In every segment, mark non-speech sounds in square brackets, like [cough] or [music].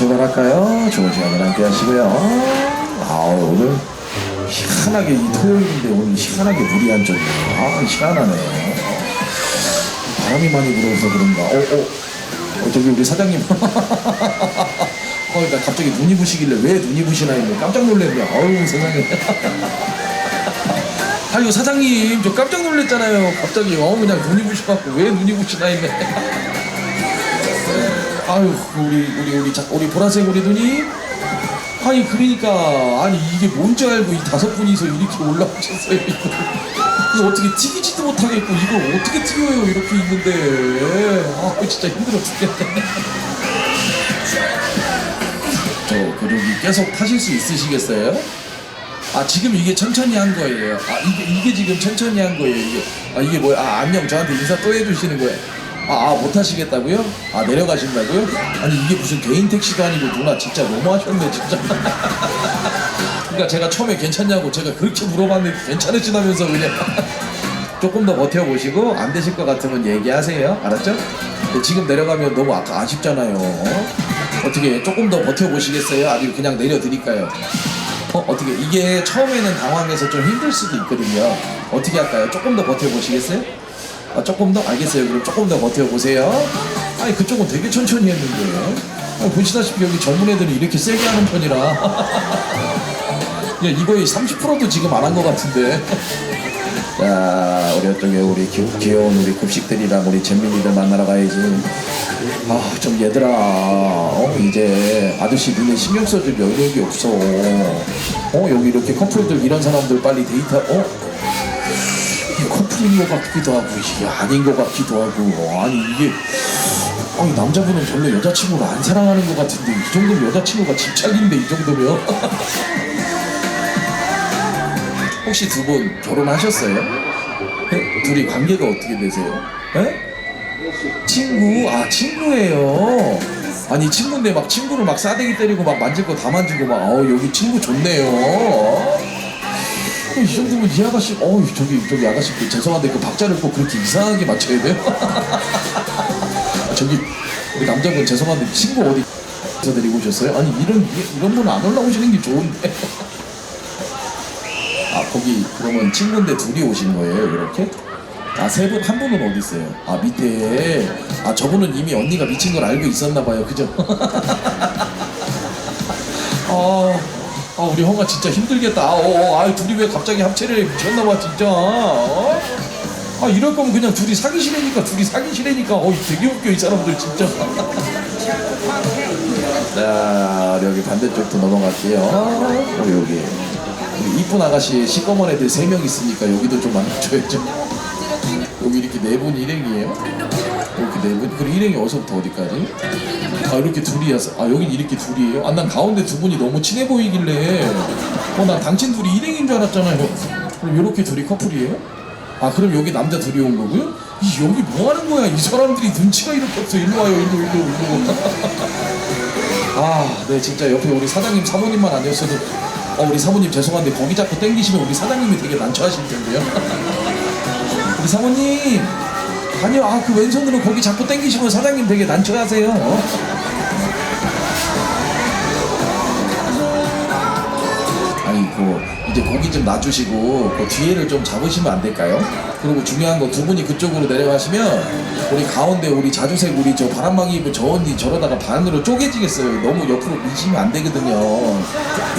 출발할까요? 좋은 시간을 함께 하시고요. 아 오늘 희한하게 이 토요일인데 오늘 희한하게 무리한 쪽이아 희한하네. 바람이 많이 불어서 그런가. 어, 어, 어 저기 우리 사장님. [laughs] 어, 나 갑자기 눈이 부시길래 왜 눈이 부시나 했는데 깜짝 놀랐네. 어우 세상에. [laughs] 아이고 사장님 저 깜짝 놀랐잖아요. 갑자기 어 그냥 눈이 부셔갖고 왜 눈이 부시나 했네. 아유 우리 우리 우리 자, 우리 보라색 우리 누님 아니 그러니까 아니 이게 뭔지 알고 이 다섯 분이서 이렇게 올라오셨어요 이거 이거 어떻게 튀기지도 못하겠고 이걸 어떻게 튀겨요 이렇게 있는데 아 진짜 힘들어 죽겠네 저 그러기 계속 타실 수 있으시겠어요? 아 지금 이게 천천히 한 거예요. 아 이게 이게 지금 천천히 한 거예요. 이게 아 이게 뭐야? 아 안녕 저한테 인사 또 해주시는 거예요. 아, 아, 못 하시겠다고요? 아 내려가신다고요? 아니 이게 무슨 개인 택시도 아니고 누나 진짜 너무하셨네 진짜. [laughs] 그러니까 제가 처음에 괜찮냐고 제가 그렇게 물어봤는데 괜찮으시다면서 그냥 [laughs] 조금 더 버텨보시고 안 되실 것 같으면 얘기하세요. 알았죠? 근데 지금 내려가면 너무 아까 아쉽잖아요. 어떻게 조금 더 버텨보시겠어요? 아니면 그냥 내려드릴까요? 어, 어떻게 이게 처음에는 당황해서 좀 힘들 수도 있거든요. 어떻게 할까요? 조금 더 버텨보시겠어요? 아, 조금 더 알겠어요. 그럼 조금 더 버텨보세요. 아니 그쪽은 되게 천천히 했는데. 아니, 보시다시피 여기 젊은 애들이 이렇게 세게 하는 편이라. [laughs] 야 이거의 30%도 지금 안 한 것 같은데. [laughs] 자 우리 어떻게 우리 귀, 귀여운 우리 급식들이랑 우리 잼민이들 만나러 가야지. 아 좀 얘들아 어, 이제 아저씨 니네 신경 써줄 여력이 없어. 어 여기 이렇게 커플들 이런 사람들 빨리 데이트 어 커플인 것 같기도 하고 이게 아닌 것 같기도 하고 아니 이게 아니 남자분은 별로 여자친구를 안 사랑하는 것 같은데 이 정도면 여자친구가 집착인데 이 정도면 [laughs] 혹시 두 분 결혼하셨어요? 에? 둘이 관계가 어떻게 되세요? 에? 친구 아 친구예요 아니 친구인데 막 친구를 막 싸대기 때리고 막 만질 거 다 만지고 막 어 여기 친구 좋네요 어, 이 정도면 이 아가씨 어 저기 저기 아가씨 그 죄송한데 그 박자를 꼭 그렇게 이상하게 맞춰야 돼요? 아, [laughs] 저기 우리 남자분 죄송한데 친구 어디 서 데리고 오셨어요? 아니 이런 이런 분 안 올라오시는 게 좋은데 [laughs] 아 거기 그러면 친구인데 둘이 오신 거예요 이렇게? 아세분 한 분은 어디 있어요? 아 밑에 아 저분은 이미 언니가 미친 걸 알고 있었나 봐요 그죠? 아, [laughs] 아 우리 형아 진짜 힘들겠다. 아, 어, 어, 아 둘이 왜 갑자기 합체를 미쳤나 봐 진짜. 어? 아 이럴 거면 그냥 둘이 사귀시라니까 둘이 사귀시라니까. 어 되게 웃겨 이 사람들 진짜. [laughs] 자 여기 반대쪽도 넘어갈게요. 우리 여기. 우리 이쁜 아가씨 시꺼먼 애들 세 명 있으니까 여기도 좀 만나줘야죠. 여기 이렇게 네 분 일행이에요 이렇게 네 분. 그리고 일행이 어디서부터 어디까지? 아 이렇게 둘이어서 아 여긴 이렇게 둘이에요? 아 난 가운데 두 분이 너무 친해 보이길래 어난 당신 둘이 일행인 줄 알았잖아요 그럼 이렇게 둘이 커플이에요? 아 그럼 여기 남자 둘이 온 거고요? 이 여기 뭐 하는 거야 이 사람들이 눈치가 이렇게 없어 일로 와요 일로 일로 일로 [laughs] 아, 네, 진짜 옆에 우리 사장님, 사모님만 아니었어도, 어, 우리 사모님 죄송한데 거기 자꾸 땡기시면 우리 사장님이 되게 난처하실 텐데요. [laughs] 우리 사모님, 아니요, 아, 그 왼손으로 거기 자꾸 땡기시면 사장님 되게 난처하세요. 어? 아니, 그, 이제 고기 좀 놔주시고, 그 뒤에를 좀 잡으시면 안 될까요? 그리고 중요한 거 두 분이 그쪽으로 내려가시면, 우리 가운데 우리 자주색 우리 저 바람막이 입은 저 언니 저러다가 반으로 쪼개지겠어요. 너무 옆으로 미시면 안 되거든요.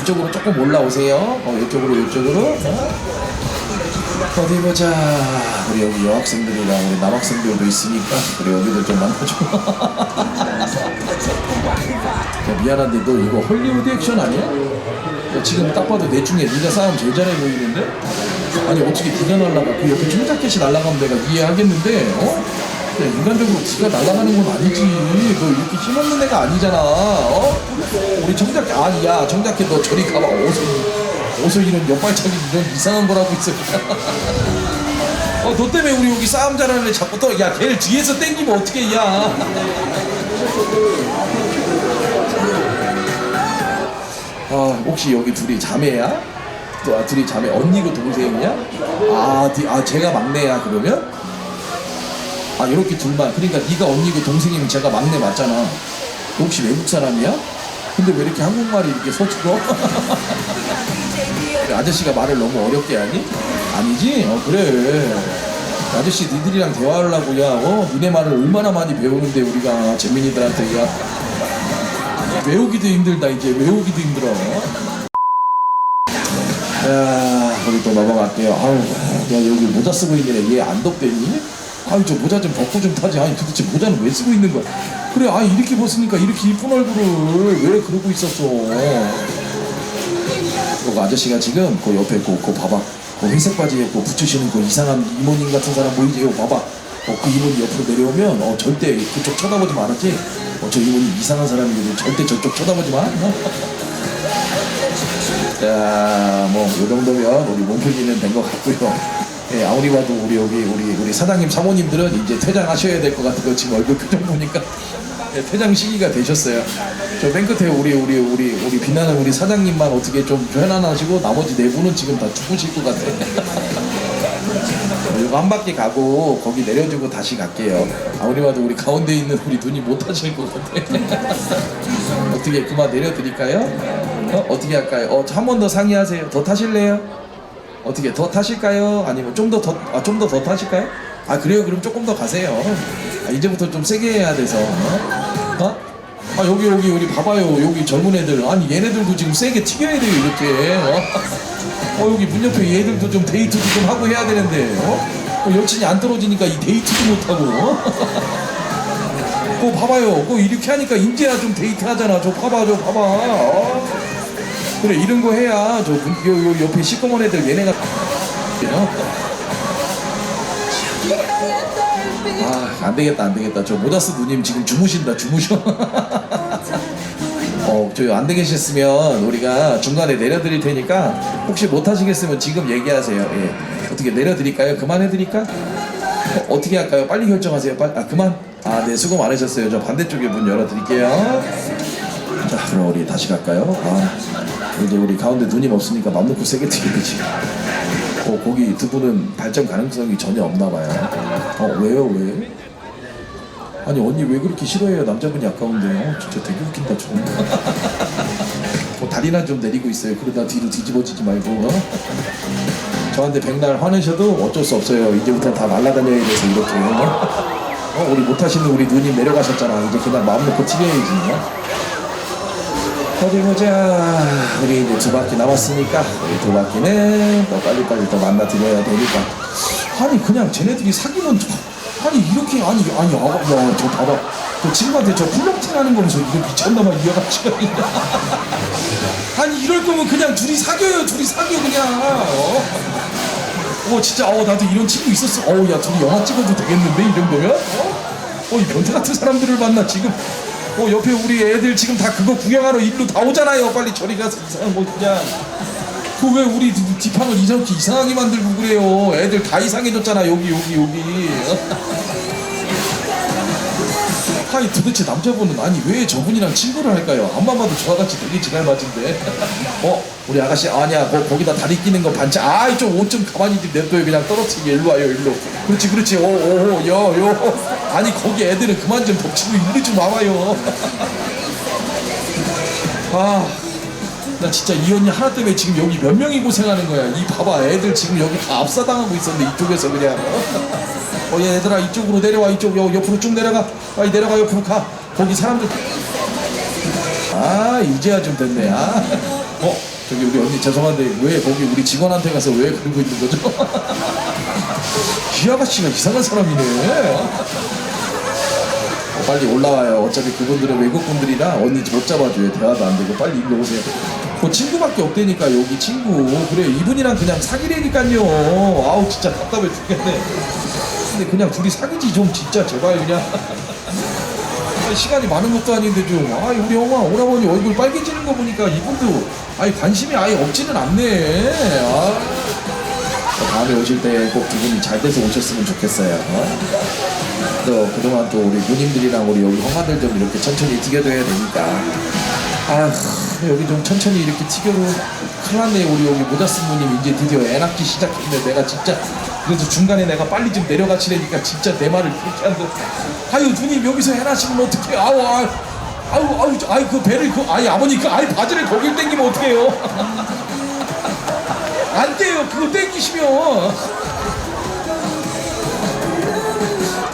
이쪽으로 조금 올라오세요. 어, 이쪽으로, 이쪽으로. 어? 어디 보자. 우리 여기 여학생들이랑 우리 남학생들도 있으니까, 우리 여기도 좀 만나줘. [laughs] 야, 미안한데 너 이거 헐리우드 액션 아니야? 야, 지금 딱 봐도 내 중에 네가 싸움 제일 잘해 보이는데? 아니 어떻게 네가 날라가 그 옆에 총자켓이 날라가면 내가 이해하겠는데 어? 야, 인간적으로 네가 날아가는 건 아니지 너 이렇게 힘없는 애가 아니잖아 어? 우리 청자켓 아니 야 청자켓 너 저리 가봐 어서 어서 이런 옆발차기 이런 이상한 거라고 있어 [laughs] 어, 너 때문에 우리 여기 싸움 잘하는 애 자꾸 또, 야, 걔를 뒤에서 땡기면 어떻게, 야. 아 [laughs] 혹시 여기 둘이 자매야? 또 아, 둘이 자매 언니고 동생이냐? 아, 디- 아 제가 막내야 그러면? 아 이렇게 둘만 그러니까 네가 언니고 동생이면 제가 막내 맞잖아 너 혹시 외국 사람이야? 근데 왜 이렇게 한국말이 이렇게 서툴어? [laughs] 아저씨가 말을 너무 어렵게 하니? 아니지? 어 그래. 아저씨 니들이랑 대화하려고 야. 어? 니네 말을 얼마나 많이 배우는데 우리가 재민이들한테 야. 외우기도 힘들다 이제. 외우기도 힘들어. 야 우리 또 넘어갈게요. 아유 야 여기 모자 쓰고 있는 애얘 안 덥대니? 아유 저 모자 좀 벗고 좀 타지. 아니 도대체 모자는 왜 쓰고 있는 거야? 그래 아 이렇게 벗으니까 이렇게 이쁜 얼굴을 왜 그러고 있었어 그 아저씨가 지금 그 옆에 그, 그 봐봐 그 회색 바지에 그 붙이시는 그 이상한 이모님 같은 사람? 이거 봐봐 어, 그 이모님 옆으로 내려오면 어, 절대 그쪽 쳐다보지 말았지 어, 저 이모님 이상한 사람이거든 절대 저쪽 쳐다보지 마 [laughs] 어? 자, 뭐, 요 정도면 우리 몸풀기는 된 것 같고요. 예, 아무리 봐도 우리 여기, 우리, 우리 사장님, 사모님들은 이제 퇴장하셔야 될 것 같은 거 지금 얼굴 표정 보니까 예, 퇴장 시기가 되셨어요. 저 맨 끝에 우리, 우리, 우리, 우리 빛나는 우리 사장님만 어떻게 좀 편안하시고 나머지 네 분은 지금 다 죽으실 것 같아. 이거 한 바퀴 가고 거기 내려주고 다시 갈게요. 아무리 봐도 우리 가운데 있는 우리 눈이 못 타실 것 같아. [laughs] 어떻게 그만 내려드릴까요? 어? 어떻게 할까요? 어, 한 번 더 상의하세요. 더 타실래요? 어떻게 더 타실까요? 아니면 좀 더 더, 아, 좀 더 더 타실까요? 아, 그래요? 그럼 조금 더 가세요. 아, 이제부터 좀 세게 해야 돼서. 어? 어? 아, 여기, 여기, 우리 봐봐요. 여기 젊은 애들. 아니, 얘네들도 지금 세게 튀겨야 돼요, 이렇게. 어? 어, 여기 문 옆에 얘들도 좀 데이트도 좀 하고 해야 되는데. 어? 어, 여친이 안 떨어지니까 이 데이트도 못하고. 어? 그거 봐봐요. 그거 이렇게 하니까 인제야 좀 데이트 하잖아. 저 봐봐, 저 봐봐. 어? 그래, 이런 거 해야 저 문- 요, 요 옆에 시꺼먼 애들 얘네가. 어? 아, 안 되겠다, 안 되겠다. 저 모자스 누님 지금 주무신다, 주무셔. [laughs] 어, 저안 되겠으면 우리가 중간에 내려드릴 테니까 혹시 못 하시겠으면 지금 얘기하세요. 예. 어떻게 내려드릴까요? 그만해드릴까? 어, 어떻게 할까요? 빨리 결정하세요. 빨리. 아 그만. 아 네 수고 많으셨어요. 저 반대쪽에 문 열어드릴게요. 자 그럼 우리 다시 갈까요? 아 이제 우리 가운데 누님 없으니까 맘 놓고 세게 튀기지. 어 거기 두 분은 발전 가능성이 전혀 없나 봐요. 어 왜요 왜? 아니 언니 왜 그렇게 싫어해요? 남자분이 아까운데. 어 진짜 되게 웃긴다 좀. 뭐 다리나 좀 내리고 있어요. 그러다 뒤로 뒤집어지지 말고. 어? 저한테 백날 화내셔도 어쩔 수 없어요. 이제부터 다 날아다녀야 돼서 이렇게. 어? 어, 우리 못하시는 우리 누님 내려가셨잖아. 이제 그냥 마음 놓고 튀겨야지. 어? 어디 보자. 우리 이제 두 바퀴 남았으니까 우리 두 바퀴는 또 빨리빨리 또 만나드려야 되니까. 아니 그냥 쟤네들이 사귀면 저- 아니 이렇게 아니 아니 아, 야저 봐봐. 저 친구한테 저 플러팅 하는 거면서 이거 미쳤나봐 이어가지고 [laughs] 아니 이럴 거면 그냥 둘이 사귀어요 둘이 사귀어 그냥 어? 어 진짜 어 나도 이런 친구 있었어 어야 둘이 영화 찍어도 되겠는데 이 정도면 어? 어이 변태 같은 사람들을 만나 지금 어 옆에 우리 애들 지금 다 그거 구경하러 일로 다 오잖아요. 빨리 저리 가서 이상한 거 그냥. 그 왜 우리 뒷- 뒷판을 이렇게 이상하게 만들고 그래요? 애들 다 이상해졌잖아. 여기 여기 여기 아니 도대체 남자분은 아니 왜 저분이랑 친구를 할까요? 안만 봐도 저같이 되게 지랄맞은데 [laughs] 어? 우리 아가씨 아니야 거, 거기다 다리 끼는 거 반짝 아이 좀옷 좀 가만히 좀 냅둬요 그냥 떨어뜨리게 일로 와요 일로 그렇지 그렇지 오오오 여여 아니 거기 애들은 그만 좀 덮치고 일로 좀 와봐요 [laughs] 아 나 진짜 이 언니 하나 때문에 지금 여기 몇 명이 고생하는 거야. 이 봐봐, 애들 지금 여기 다 압사당하고 있었는데 이쪽에서 그냥. [laughs] 어, 얘 얘들아 이쪽으로 내려와 이쪽 여, 옆으로 쭉 내려가. 빨리 내려가 옆으로 가. 거기 사람들. 아 이제야 좀 됐네. 아. 어 저기 우리 언니 죄송한데 왜 거기 우리 직원한테 가서 왜 그러고 있는 거죠? [laughs] 이 아가씨가 이상한 사람이네. 어, 빨리 올라와요. 어차피 그분들은 외국분들이라 언니 못 잡아줘요. 대화도 안 되고 빨리 일로 오세요. 그 친구밖에 없다니까 여기 친구. 그래 이분이랑 그냥 사귀래니까요. 아우 진짜 답답해 죽겠네. 근데 그냥 둘이 사귀지 좀 진짜 제발 그냥. 시간이 많은 것도 아닌데 좀. 아 우리 엄마 오라버니 얼굴 빨개지는 거 보니까 이분도 아니 관심이 아예 없지는 않네. 아. 다음에 오실 때 꼭 두 분이 잘 돼서 오셨으면 좋겠어요. 어? 또 그동안 또 우리 누님들이랑 우리 여기 형아들 좀 이렇게 천천히 튀겨줘야 되니까 아 여기 좀 천천히 이렇게 튀겨도 큰일 났네 우리 여기 모자스 누님 이제 드디어 애 낳기 시작했네 내가 진짜 그래서 중간에 내가 빨리 좀 내려가시라니까 진짜 내 말을 그렇게 한다 아유 누님 여기서 애 낳으시면 어떡해? 아우 아 아유 아유 저- 아이 그 배를 그 아이 아버님 그 아이 바지를 거길 땡기면 어떡해요? [laughs] 안 돼요. 그거 땡기시면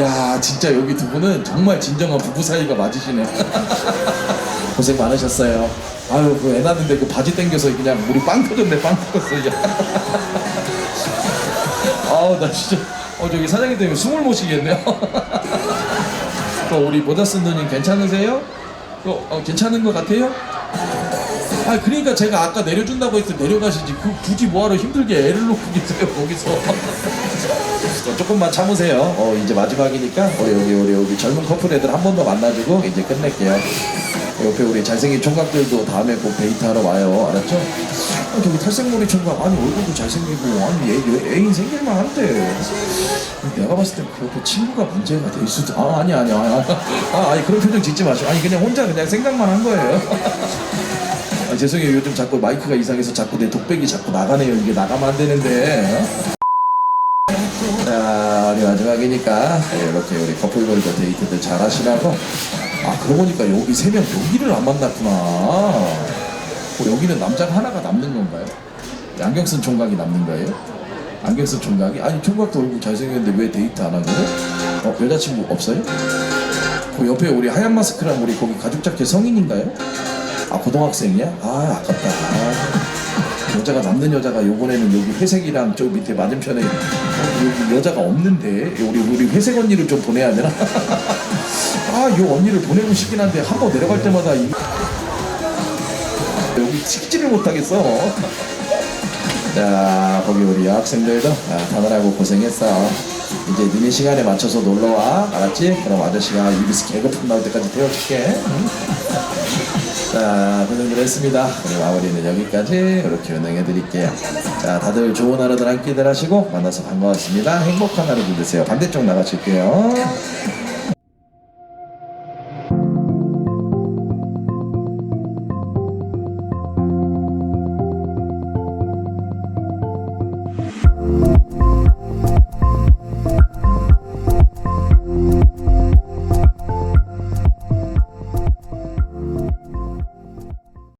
야 진짜 여기 두 분은 정말 진정한 부부 사이가 맞으시네 [laughs] 고생 많으셨어요. 아유 그 애 낳는데 그 바지 땡겨서 그냥 우리 빵 터졌네 빵 터졌어 [laughs] 아우 나 진짜. 어 저기 사장님 때문에 숨을 못 쉬겠네요. 또 [laughs] 우리 모자 쓴 누님 괜찮으세요? 어, 어, 괜찮은 것 같아요? 아 그러니까 제가 아까 내려준다고 했을 때 내려가시지. 그 굳이 뭐하러 힘들게 애를 놓고 계세요 거기서 어, 조금만 참으세요. 어 이제 마지막이니까 우리 여기 우리 여기 젊은 커플 애들 한 번 더 만나주고 이제 끝낼게요. 옆에 우리 잘생긴 총각들도 다음에 꼭 데이트하러 와요. 알았죠? 아, 저기 탈색머리 총각. 아니 얼굴도 잘생기고 아니 얘, 얘 애인 생길만 한데. 내가 봤을 때그 옆에 친구가 문제가 될 수도 아 아니 아니 아니 아, 아니 그런 표정 짓지 마시고 아니 그냥 혼자 그냥 생각만 한 거예요. [laughs] 아, 죄송해요. 요즘 자꾸 마이크가 이상해서 자꾸 내 독백이 자꾸 나가네요. 이게 나가면 안 되는데. 어? 자 우리 마지막이니까 네, 이렇게 우리 커플들도 데이트들 잘 하시라고 아 그러고 보니까 여기 세 명 여기를 안 만났구나 어, 여기는 남자가 하나가 남는 건가요? 쓴 총각이 남는 거예요? 안경 쓴 총각이? 아니 총각도 얼굴 잘생겼는데 왜 데이트 안 하거든? 어 여자친구 없어요? 그 옆에 우리 하얀 마스크랑 우리 거기 가죽 자켓 성인인가요? 아 고등학생이야? 아 아깝다 아, 여자가 남는 여자가 요번에는 여기 회색이랑 저 밑에 맞은편에 어, 여기 여자가 없는데 우리 우리 회색 언니를 좀 보내야 되나? [laughs] 아요 언니를 보내고 싶긴 한데 한 번 내려갈 때마다 이... 여기 찍지를 못하겠어 [laughs] 자 거기 우리 여학생들도 아, 다들하고 고생했어 이제 니네 시간에 맞춰서 놀러와 알았지? 그럼 아저씨가 입에서 개거품 나올 때까지 태워줄게 응? 자 고생들 했습니다. 우리 마무리는 여기까지 이렇게 운행해 드릴게요. 자 다들 좋은 하루들 함께들 하시고 만나서 반가웠습니다. 행복한 하루 보내세요. 반대쪽 나가실게요